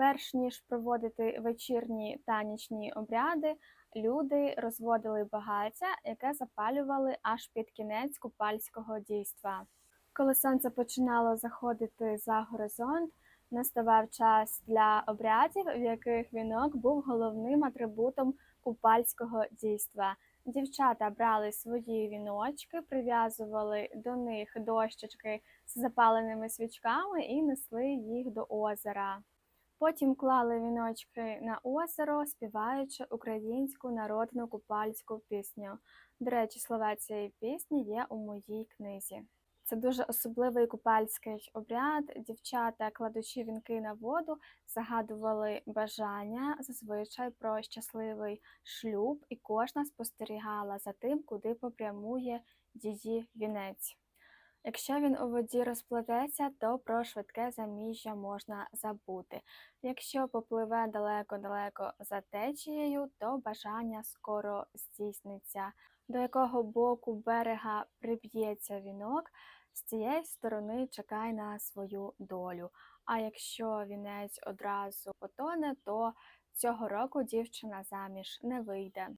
Перш ніж проводити вечірні танічні обряди, люди розводили багаття, яке запалювали аж під кінець купальського дійства. Коли сонце починало заходити за горизонт, наставав час для обрядів, в яких вінок був головним атрибутом купальського дійства. Дівчата брали свої віночки, прив'язували до них дощечки з запаленими свічками і несли їх до озера. Потім клали віночки на озеро, співаючи українську народну купальську пісню. До речі, слова цієї пісні є у моїй книзі. Це дуже особливий купальський обряд. Дівчата, кладучи вінки на воду, загадували бажання зазвичай про щасливий шлюб, і кожна спостерігала за тим, куди попрямує її вінець. Якщо він у воді розплететься, то про швидке заміжжя можна забути. Якщо попливе далеко-далеко за течією, то бажання скоро здійсниться. До якого боку берега приб'ється вінок, з цієї сторони чекай на свою долю. А якщо вінець одразу потоне, то цього року дівчина заміж не вийде.